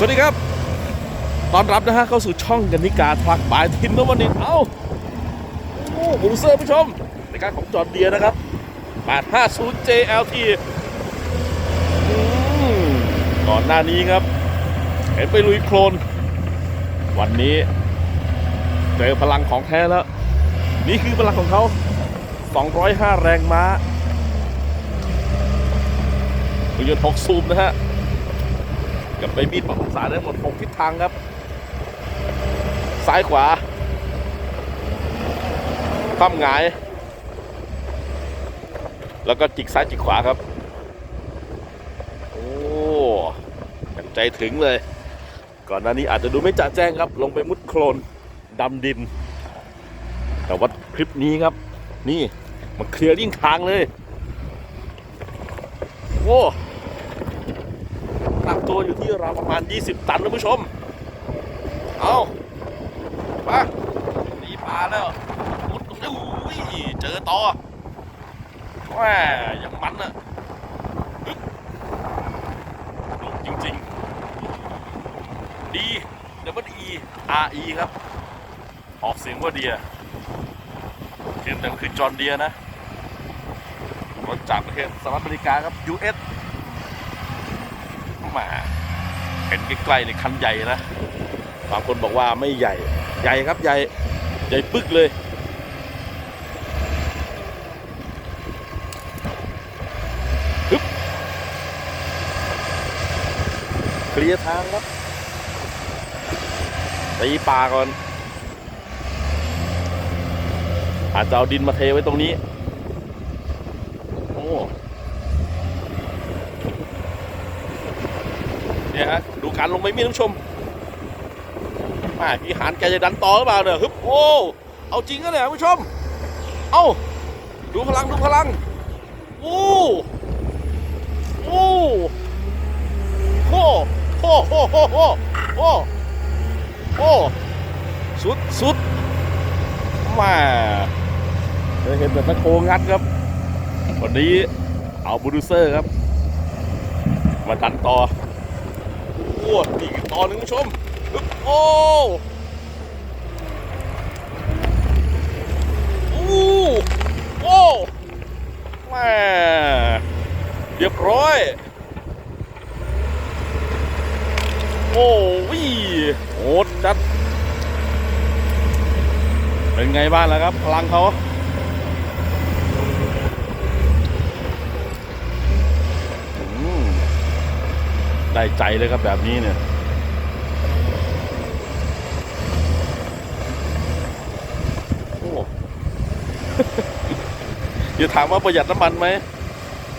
สวัสดีครับ ตอนรับนะฮะเข้าสู่ช่องกันนิกาทรักบายทินนวันนี้เอ้าโอ้บูเซอร์ผู้ชมในการของจอร์เดียนะครับ 850 JLT ก่อนหน้านี้ครับ เห็นไปลุยโคลน วันนี้ เจอพลังของแท้แล้ว นี่คือพลังของเขา 205 แรงม้าเครื่องยนต์6สูบนะฮะ กับไปบีดปรับองศาได้หมด6ทิศทางครับ ซ้ายขวาคว่ำหงาย แล้วก็จิกซ้ายจิกขวาครับ โอ้กันใจถึงเลย ก่อนหน้านี้อาจจะดูไม่จ่าแจ้งครับ ลงไปมุดโคลนดำดิน แต่ว่าคลิปนี้ครับ นี่ มันเคลียร์ริ่งทางเลย โอ้ หนักตัวอยู่ที่ราวประมาณ 20 ตันนะผู้ชม เอามานี่ปลาแล้วมุดโอ้ยเจอต่อแหมยังมันอะฮึบดุจริงๆ ดีเดี๋ยวมัน E R E ครับ ออกเสียงว่าเดียคือแต่คือจอห์เดียนะรถจากประเทศสหรัฐอเมริกาครับ US มาเห็นใกล้ๆในคันใหญ่นะบางคนบอกว่าไม่ใหญ่ ใหญ่ครับใหญ่ใหญ่ปึ๊กเลยฮึบเคลียร์ทางครับตีปลาก่อน อาจจะเอาดินมาเทไว้ตรงนี้ โอ้ เนี่ยฮะดูการลงไปมีท่านผู้ชมม่พี่หานแกจะดันต่อหรือเปล่าเนี่ยฮึบโอ้เอาจริงนะเนี่ยท่านผู้ชม เอ้าดูพลังดูพลังโอ้โอ้โอ้โอ้โอ้โอ้โอ้โอ้โอ้สุดสุดม่เคยเห็นแต่ตะโคงัดครับ วันนี้เอาบูดูเซอร์ครับ มาดันต่อ โอ้นี่อีกต่อหนึ่งคุณผู้ชมโอ้โอ้โอ้แม่เรียบร้อย โอ้วิโหดจัด เป็นไงบ้างล่ะครับ พลังเขาอืม ได้ใจเลยครับแบบนี้เนี่ยโอ้อย่าถามว่าประหยัดน้ำมันไหม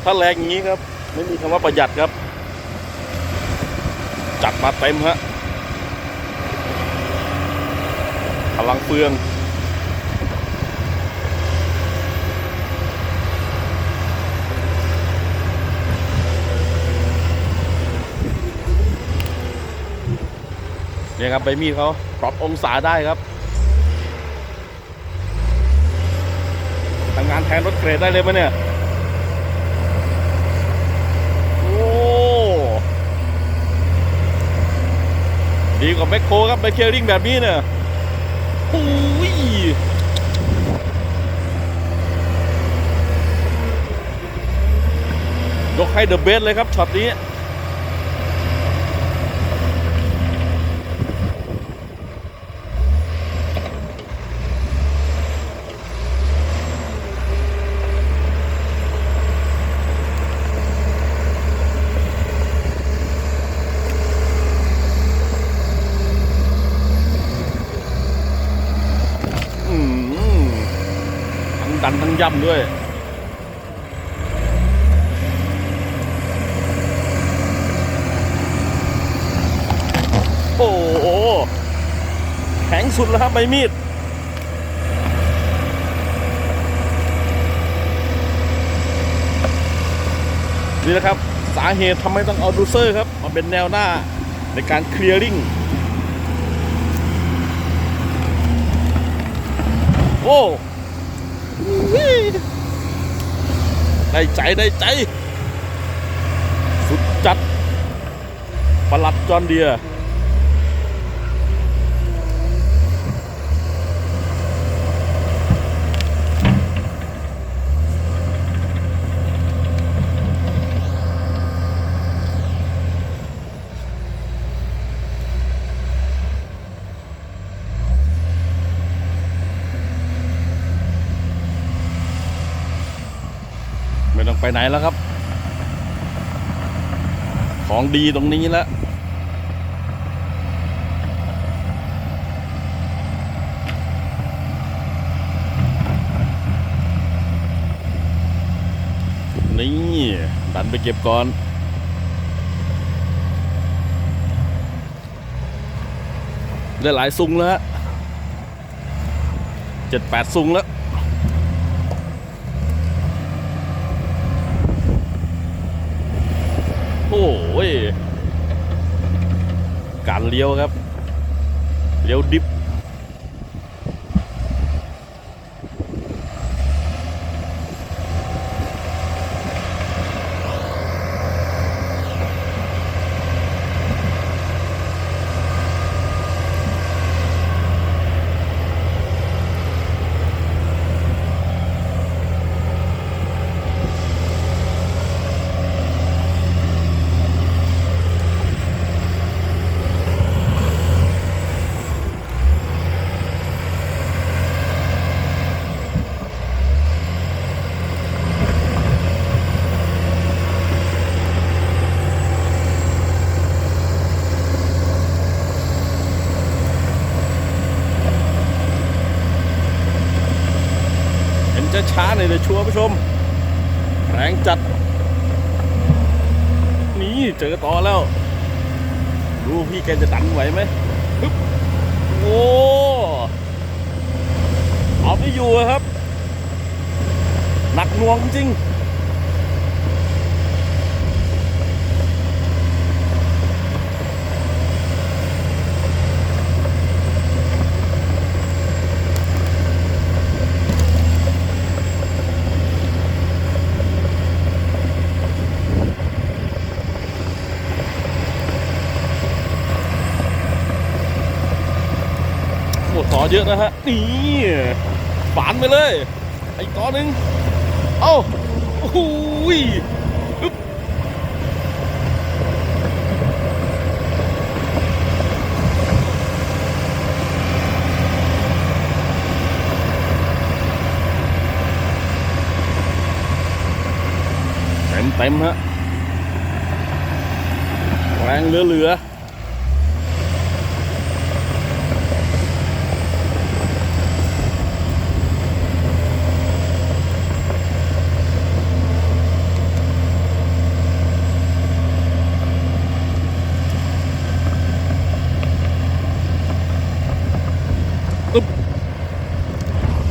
ถ้าแรงอย่างนี้ครับ ไม่มีคำว่าประหยัดครับ จัดมาเต็มฮะพลังเฟือง เนี่ยครับใบมีดเขาปรับองศาได้ครับทำงานแทนรถเกรดได้เลยไหมเนี่ยโอ้ดีกว่าแมคโครครับไปเคลริ่งแบบนี้เนี่ยโอ้ยยกให้เดอะเบสเลยครับช็อตนี้ ดันทั้งย่ำด้วยโอ้โหแข็งสุดแล้วครับใบมีดนี่นะครับสาเหตุทำไมต้องเอาดูเซอร์ครับ มาเป็นแนวหน้าในการเคลียร์ริงโอ้ ได้ใจได้ใจ สุดจัดประหลัดจอนเดีย ไปไหนแล้วครับ ของดีตรงนี้แล้วนี่ดันไปเก็บก่อน ได้หลายซุงแล้วเจ็ดแปดซุงแล้ว โอ้ย การเลี้ยวครับ เลี้ยวดิฟ ช้าหน่อยเลยชัวร์ผู้ชม แรงจัด นี่เจอต่อแล้ว ดูพี่แกจะดันไหวไหมฮึบโอ้เอาไม่อยู่ครับ หนักหน่วงจริง โอ้ต่อเยอะนะฮะ นี่ฝานไปเลยไอ้ต่อหนึ่งเอ้าโอ้โหยเต็มเต็มฮะแรงเหลือๆ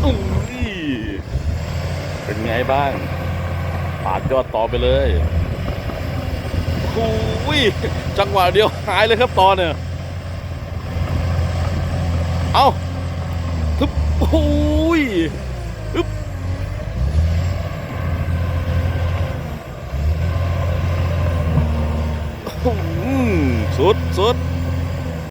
อุ้ยเป็นไง บ้างปาดยอดต่อไปเลยอุ้ยจังหวะเดียวหายเลยครับตอนเนี่ย เอาทึบอุ้ยฮึบอืมสุดสุด